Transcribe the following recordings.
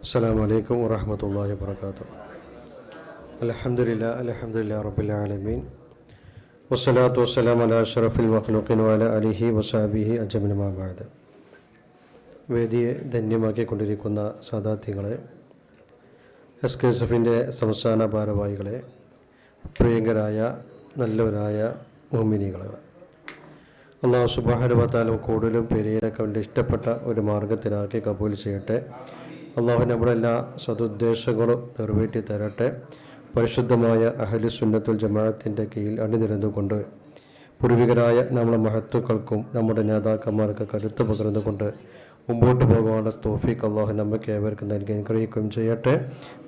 السلام عليكم ورحمة الله وبركاته الحمد لله الحمد لله رب العالمين والصلاة والسلام على أشرف المخلوقين وعلى آله وصحبه أجمعين ما بعد വേദിയെ ധന്യമാക്കിക്കൊണ്ടിരിക്കുന്ന സാദാത്യങ്ങളെ എസ് കെ എസ് എഫിൻ്റെ സംസ്ഥാന ഭാരവാഹികളെ പ്രിയങ്കരായ നല്ലവരായ മോമിനികളെ അള്ളാഹു സുബാനുഭത്താലും കൂടുതലും പേരേരൊക്കെ അവൻ്റെ ഇഷ്ടപ്പെട്ട ഒരു മാർഗത്തിലാക്കി കബൂൽ ചെയ്യട്ടെ അള്ളാഹു നമ്മുടെ എല്ലാ സതുദ്ദേശങ്ങളും നിറവേറ്റി തരട്ടെ. പരിശുദ്ധമായ അഹലി സുന്നത്തുൽ ജമാഅത്തിന്റെ കീഴിൽ അണിനിരന്നുകൊണ്ട് പൂർവികരായ നമ്മുടെ മഹത്വക്കൾക്കും നമ്മുടെ നേതാക്കന്മാർക്ക് കരുത്ത് പകർന്നുകൊണ്ട് മുമ്പോട്ട് പോകാനുള്ള തോഫീക്ക് അള്ളാഹു നമുക്ക് ഏവർക്കും നൽകി അനുഗ്രഹിക്കുകയും ചെയ്യട്ടെ.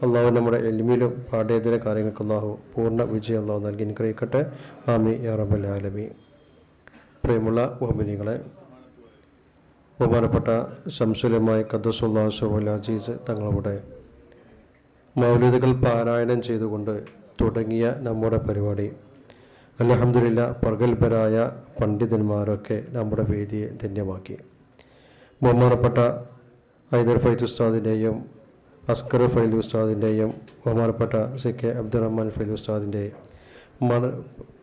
അള്ളാഹു നമ്മുടെ എൽമിലും പാഠ്യേതര കാര്യങ്ങൾക്ക് അള്ളാഹു പൂർണ വിജയം അള്ളാഹു നൽകി അനുഗ്രഹിക്കട്ടെ. ആമി യാ ആലമീൻ. പ്രിയമുള്ള മുഹമ്മിനികളെ ബഹുമാനപ്പെട്ട ശംസുലമായ ഖദ്സുല്ലാ സുഹുൽ അജീസ് തങ്ങളുടെ മൗലിദുകൾ പാരായണം ചെയ്തുകൊണ്ട് തുടങ്ങിയ നമ്മുടെ പരിപാടി. അലഹമില്ല പ്രഗത്ഭരായ പണ്ഡിതന്മാരൊക്കെ നമ്മുടെ വേദിയെ ധന്യമാക്കി. ബഹുമാനപ്പെട്ട ഹൈദർ ഫൈദ് ഉസ്താദിന്റെയും അസ്കർ ഫൈദ് ഉസ്താദിന്റെയും ബഹുമാനപ്പെട്ട സി കെ അബ്ദുറഹ്മാൻ ഫൈദ് ഉസ്താദിന്റെയും മണ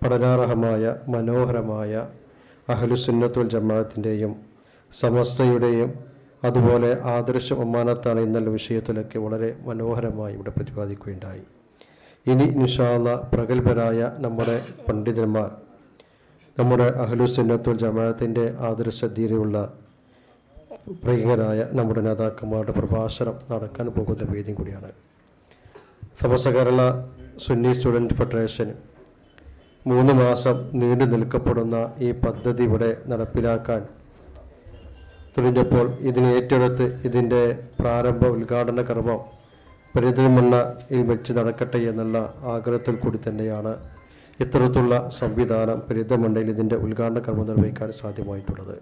പഠനാർഹമായ മനോഹരമായ അഹലുസുന്നത്തുൽ ജമാഅത്തിന്റെയും സമസ്തയുടെയും അതുപോലെ ആദർശ ഒമാനത്താണ് എന്നുള്ള വിഷയത്തിലൊക്കെ വളരെ മനോഹരമായി ഇവിടെ പ്രതിപാദിക്കുകയുണ്ടായി. ഇനി നിഷാല പ്രഗത്ഭരായ നമ്മുടെ പണ്ഡിതന്മാർ നമ്മുടെ അഹലുസുന്നത്തുൽ ജമാഅത്തിന്റെ ആദർശധീരയുള്ള പ്രിയങ്കരായ നമ്മുടെ നേതാക്കന്മാരുടെ പ്രഭാഷണം നടക്കാൻ പോകുന്ന വേദിയും കൂടിയാണ്. സമസ്ത കേരള സുന്നി സ്റ്റുഡന്റ് ഫെഡറേഷൻ മൂന്ന് മാസം നീണ്ടു നിൽക്കപ്പെടുന്ന ഈ പദ്ധതി ഇവിടെ നടപ്പിലാക്കാൻ തുനിഞ്ഞപ്പോൾ ഇതിനെ ഏറ്റെടുത്ത് ഇതിന്റെ പ്രാരംഭ ഉദ്ഘാടന കർമ്മം പെരിന്തൽമണ്ണയിൽ വെച്ച് നടക്കട്ടെ എന്നുള്ള ആഗ്രഹത്തിൽ കൂടി തന്നെയാണ് ഇത്തരത്തിലുള്ള സംവിധാനം പെരിന്തൽമണ്ണയിൽ ഇതിന്റെ ഉദ്ഘാടന കർമ്മം നിർവഹിക്കാൻ സാധ്യമായിട്ടുള്ളത്.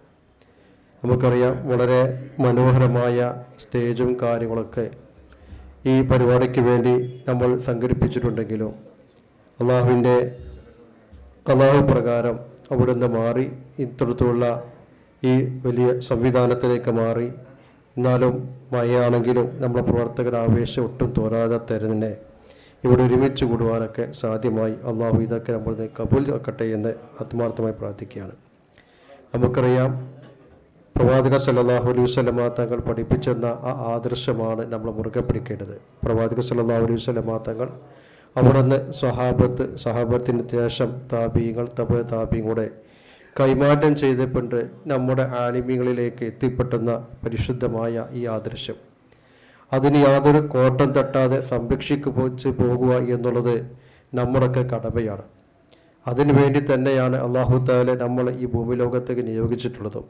നമുക്കറിയാം വളരെ മനോഹരമായ സ്റ്റേജും കാര്യങ്ങളൊക്കെ ഈ പരിപാടിക്ക് വേണ്ടി നമ്മൾ സംഘടിപ്പിച്ചിട്ടുണ്ടെങ്കിലും അള്ളാഹുവിന്റെ കലാഹു പ്രകാരം അവിടുന്ന് മാറി ഇത്തരത്തിലുള്ള ഈ വലിയ സംവിധാനത്തിലേക്ക് മാറി. എന്നാലും മഴയാണെങ്കിലും നമ്മുടെ പ്രവർത്തകരുടെ ആവേശം ഒട്ടും തോരാതെ തരുന്നതിനെ ഇവിടെ ഒരുമിച്ച് കൂടുവാനൊക്കെ സാധ്യമായി. അള്ളാഹു ഇതൊക്കെ നമ്മൾ കബൂൽ ആക്കട്ടെ എന്ന് ആത്മാർത്ഥമായി പ്രാർത്ഥിക്കുകയാണ്. നമുക്കറിയാം പ്രവാചക സല്ലാഹു അലൈഹി വസല്ലമ തങ്ങൾ പഠിപ്പിച്ചെന്ന ആ ആദർശമാണ് നമ്മൾ മുറുകെ പിടിക്കേണ്ടത്. പ്രവാചക സല്ലാഹു അലൈഹി വസല്ലമ തങ്ങൾ അവിടുന്ന് സഹാബത്ത് സഹാബത്തിന് ശേഷം താപീങ്ങൾ തപ താപീങ്ങളുടെ കൈമാറ്റം ചെയ്തപ്പോൾ നമ്മുടെ ആലിമ്യങ്ങളിലേക്ക് എത്തിപ്പെട്ടുന്ന പരിശുദ്ധമായ ഈ ആദർശം. അതിന് യാതൊരു കോട്ടം തട്ടാതെ സംരക്ഷിക്കു പോച്ച് പോകുക എന്നുള്ളത് നമ്മുടെയൊക്കെ കടമയാണ്. അതിനുവേണ്ടി തന്നെയാണ് അള്ളാഹു താല നമ്മൾ ഈ ഭൂമി ലോകത്തേക്ക് നിയോഗിച്ചിട്ടുള്ളതും.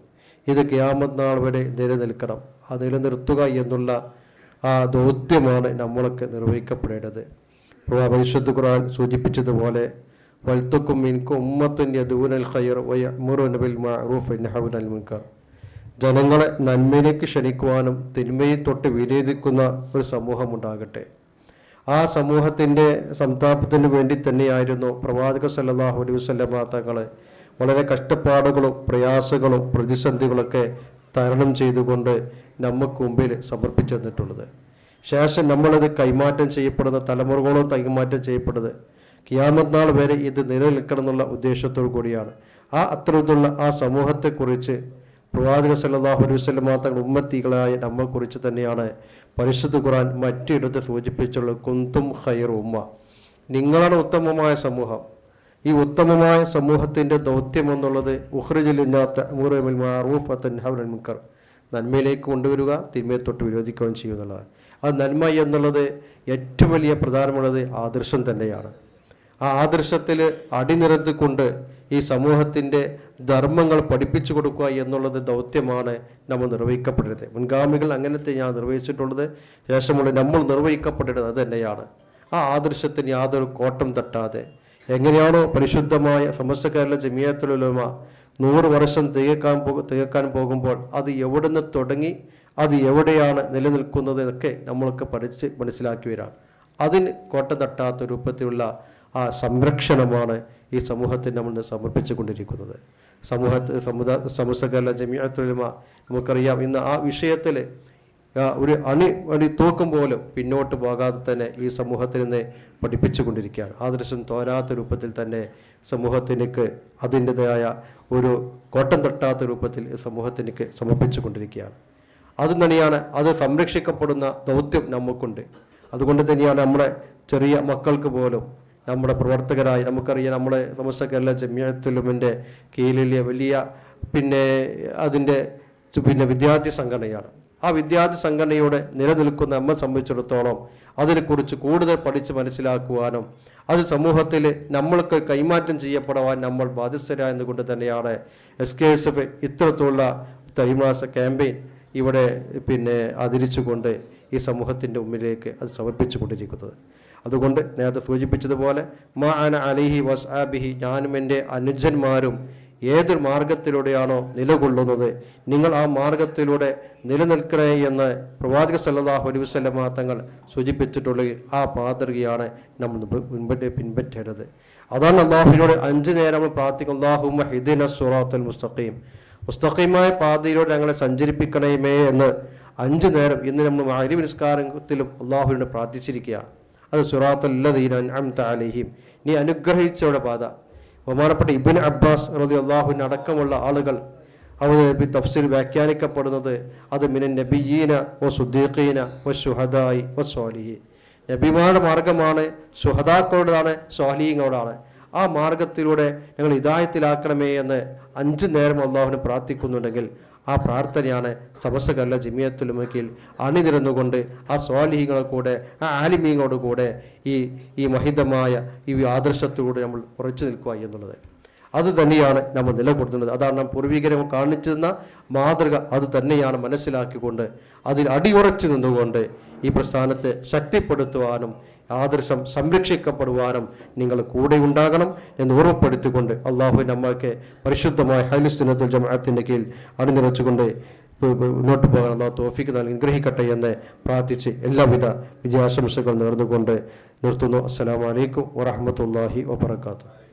ഇത് ക്യാമത് നാൾ വരെ നിലനിൽക്കണം. ആ നിലനിർത്തുക എന്നുള്ള ആ ദൗത്യമാണ് നമ്മളൊക്കെ നിർവഹിക്കപ്പെടേണ്ടത്. പരിശുദ്ധ ഖുർആൻ സൂചിപ്പിച്ചതുപോലെ വൽത്തുക്കും മിൻകും ഉമ്മത്തിന്റെ ദൂനൽ ഖൈർ വയ ബിൽ മഅറൂഫ് വയൻഹൗന അനിൽ മുൻകർ. ജനങ്ങളെ നന്മയിലേക്ക് ക്ഷണിക്കുവാനും തിന്മയെ തൊട്ട് വിലയിരുക്കുന്ന ഒരു സമൂഹമുണ്ടാകട്ടെ. ആ സമൂഹത്തിന്റെ സംതാപത്തിന് വേണ്ടി തന്നെയായിരുന്നു പ്രവാചക സല്ലാഹു അലൈഹി വസ്ലമ തങ്ങൾ വളരെ കഷ്ടപ്പാടുകളും പ്രയാസങ്ങളും പ്രതിസന്ധികളൊക്കെ തരണം ചെയ്തുകൊണ്ട് നമുക്ക് മുമ്പിൽ സമർപ്പിച്ചു തന്നിട്ടുള്ളത്. ശേഷം നമ്മളത് കൈമാറ്റം ചെയ്യപ്പെടുന്ന തലമുറകളോ കൈമാറ്റം ചെയ്യപ്പെടുന്നത് കിയാമത് നാൾ വരെ ഇത് നിലനിൽക്കണം എന്നുള്ള ഉദ്ദേശത്തോടു കൂടിയാണ്. ആ അത്തരത്തിലുള്ള ആ സമൂഹത്തെക്കുറിച്ച് പ്രവാചക സല്ലല്ലാഹു അലൈഹി വസല്ലം തങ്ങൾ ഉമ്മത്തികളായ നമ്മെക്കുറിച്ച് തന്നെയാണ് പരിശുദ്ധ ഖുർആൻ മറ്റിടത്ത് സൂചിപ്പിച്ചുള്ളത് കുന്തും ഖൈർ ഉമ്മ. നിങ്ങളാണ് ഉത്തമമായ സമൂഹം. ഈ ഉത്തമമായ സമൂഹത്തിന്റെ ദൗത്യം എന്നുള്ളത് ഉഹ്റജിലില്ലാത്ത മുൻകർ. നന്മയിലേക്ക് കൊണ്ടുവരിക തിന്മയെ തൊട്ട് വിരോധിക്കുകയും ചെയ്യുന്നുള്ളതാണ് ആ നന്മ എന്നുള്ളത് ഏറ്റവും വലിയ പ്രധാനമുള്ളത് ആദർശം തന്നെയാണ്. ആ ആദർശത്തിൽ അടിനിരത്തിക്കൊണ്ട് ഈ സമൂഹത്തിന്റെ ധർമ്മങ്ങൾ പഠിപ്പിച്ചു കൊടുക്കുക എന്നുള്ളത് ദൗത്യമാണ് നമ്മൾ നിർവഹിക്കപ്പെടരുത് മുൻഗാമികൾ അങ്ങനത്തെ ഞാൻ നിർവഹിച്ചിട്ടുള്ളത് ശേഷമുള്ള നമ്മൾ നിർവഹിക്കപ്പെടേണ്ടത് അത് തന്നെയാണ്. ആ ആദർശത്തിന് യാതൊരു കോട്ടം തട്ടാതെ. എങ്ങനെയാണോ പരിശുദ്ധമായ സമസ്തക്കാരിലെ ജമിയത്തിലുള്ള നൂറ് വർഷം തികക്കാൻ പോകും തികക്കാൻ പോകുമ്പോൾ അത് എവിടെ നിന്ന് തുടങ്ങി അത് എവിടെയാണ് നിലനിൽക്കുന്നത് എന്നൊക്കെ നമ്മളൊക്കെ പഠിച്ച് മനസ്സിലാക്കി വരാം അതിന് കോട്ട തട്ടാത്ത രൂപത്തിലുള്ള ആ സംരക്ഷണമാണ് ഈ സമൂഹത്തിന് നമ്മൾ സമർപ്പിച്ചു കൊണ്ടിരിക്കുന്നത് സമൂഹത്തിൽ സമുദായ സമസകല ജമിയത്തൊഴിമ നമുക്കറിയാം ഇന്ന് ആ വിഷയത്തിൽ ഒരു അണി അണി തൂക്കം പോലും പിന്നോട്ട് പോകാതെ തന്നെ ഈ സമൂഹത്തിൽ നിന്ന് പഠിപ്പിച്ചു കൊണ്ടിരിക്കുകയാണ് ആദർശം തോരാത്ത രൂപത്തിൽ തന്നെ സമൂഹത്തിനേക്ക് അതിന്റെതായ ഒരു കോട്ടം തട്ടാത്ത രൂപത്തിൽ സമൂഹത്തിനേക്ക് സമർപ്പിച്ചു കൊണ്ടിരിക്കുകയാണ് അത് തന്നെയാണ് അത് സംരക്ഷിക്കപ്പെടുന്ന ദൗത്യം നമുക്കുണ്ട്. അതുകൊണ്ട് തന്നെയാണ് നമ്മുടെ ചെറിയ മക്കൾക്ക് പോലും നമ്മുടെ പ്രവർത്തകരായി നമുക്കറിയാം നമ്മുടെ സമസ്ത കേരള ജമ്യത്തുലുമിന്റെ കീഴിലെ വലിയ പിന്നെ അതിന്റെ പിന്നെ വിദ്യാർത്ഥി സംഘടനയാണ്. ആ വിദ്യാർത്ഥി സംഘടനയുടെ നിലനിൽക്കുന്ന നമ്മെ സംബന്ധിച്ചിടത്തോളം അതിനെക്കുറിച്ച് കൂടുതൽ പഠിച്ച് മനസ്സിലാക്കുവാനും അത് സമൂഹത്തിൽ നമ്മൾക്ക് കൈമാറ്റം ചെയ്യപ്പെടുവാൻ നമ്മൾ ബാധ്യസ്ഥരായതുകൊണ്ട് തന്നെയാണ് എസ് കെ എസ് എഫ് ഇത്തരത്തിലുള്ള തൈമാസ ക്യാമ്പയിൻ ഇവിടെ പിന്നെ ആദരിച്ചുകൊണ്ട് ഈ സമൂഹത്തിന്റെ മുമ്പിലേക്ക് അത് സമർപ്പിച്ചു കൊണ്ടിരിക്കുന്നത് അതുകൊണ്ട് നേരത്തെ സൂചിപ്പിച്ചതുപോലെ മാ അന അലിഹി വസ് ആബിഹി ഞാനും എന്റെ അനുജന്മാരും ഏത് മാർഗത്തിലൂടെയാണോ നിലകൊള്ളുന്നത് നിങ്ങൾ ആ മാർഗത്തിലൂടെ നിലനിൽക്കണേ എന്ന് പ്രവാചക സല്ലല്ലാഹു അലൈഹി വസല്ലമ തങ്ങൾ സൂചിപ്പിച്ചിട്ടുള്ള ആ മാതൃകയാണ് നമ്മൾ പിൻപറ്റ പിൻപറ്റേണ്ടത്. അതാണ് അള്ളാഹുവിനോട് അഞ്ച് നേരം പ്രാർത്ഥിക്കും അള്ളാഹു ഹിദിന സുറാത്തുൽ മുസ്തഖീം. മുസ്തഖീമായ പാതയിലൂടെ ഞങ്ങളെ സഞ്ചരിപ്പിക്കണമേ എന്ന് അഞ്ച് നേരം ഇന്ന് നമ്മൾ അരിവ് നിസ്കാരത്തിലും അള്ളാഹുവിനോട് പ്രാർത്ഥിച്ചിരിക്കുകയാണ് അത് സുറാത്തുല്ലദീന അൻഅംത അലൈഹിം. നീ അനുഗ്രഹിച്ചവരുടെ പാത. ബഹുമാനപ്പെട്ട ഇബിൻ അബ്ബാസ് റതി അള്ളാഹുവിന് അടക്കമുള്ള ആളുകൾ അവർ തഫ്സിൽ വ്യാഖ്യാനിക്കപ്പെടുന്നത് അത് മിനൻ നബിയീന ഒ സുദ്ദീഖീന ഒ സുഹദായി ഒ സ്വാലിഹി നബിമാരുടെ മാർഗമാണ് സുഹദാക്കളോടാണ് സ്വാലിഹീങ്ങളോടാണ്. ആ മാർഗത്തിലൂടെ ഞങ്ങൾ ഇതായത്തിലാക്കണമേ എന്ന് അഞ്ച് നേരം അള്ളാഹുവിന് പ്രാർത്ഥിക്കുന്നുണ്ടെങ്കിൽ ആ പ്രാർത്ഥനയാണ് സമസ്തകല്ല ജമിയത്തുലുമക്കിൽ അണിനിരന്നുകൊണ്ട് ആ സ്വാലിഹികളെ കൂടെ ആ ആലിമീങ്ങളോട് കൂടെ ഈ ഈ മഹിതമായ ഈ ആദർശത്തിലൂടെ നമ്മൾ ഉറച്ചു നിൽക്കുക എന്നുള്ളത്. അത് തന്നെയാണ് നമ്മൾ നിലകൊടുത്തുന്നത്. അതാണ് നാം കാണിച്ചു തന്ന മാതൃക. അത് തന്നെയാണ് മനസ്സിലാക്കിക്കൊണ്ട് അതിൽ അടിയുറച്ചു നിന്നുകൊണ്ട് ഈ പ്രസ്ഥാനത്തെ ശക്തിപ്പെടുത്തുവാനും ആദർശം സംരക്ഷിക്കപ്പെടുവാനും നിങ്ങൾ കൂടെ ഉണ്ടാകണം എന്ന് ഉറപ്പെടുത്തിക്കൊണ്ട് അള്ളാഹു നമ്മൾക്ക് പരിശുദ്ധമായ ഹൈലുസ്തിനത്തുൽ ജമാഅത്തിന്റെ കീഴിൽ അണിനിറച്ചുകൊണ്ട് മുന്നോട്ട് പോകാൻ അള്ളാഹു തോഫിക്ക് നൽകി ഗ്രഹിക്കട്ടെ എന്ന് പ്രാർത്ഥിച്ച് എല്ലാവിധ വിജയാശംസകൾ നേർന്നുകൊണ്ട് നിർത്തുന്നു. അസ്സലാമലൈക്കും അലൈക്കും വറഹ്മത്തുള്ളാഹി വബറകാതുഹു.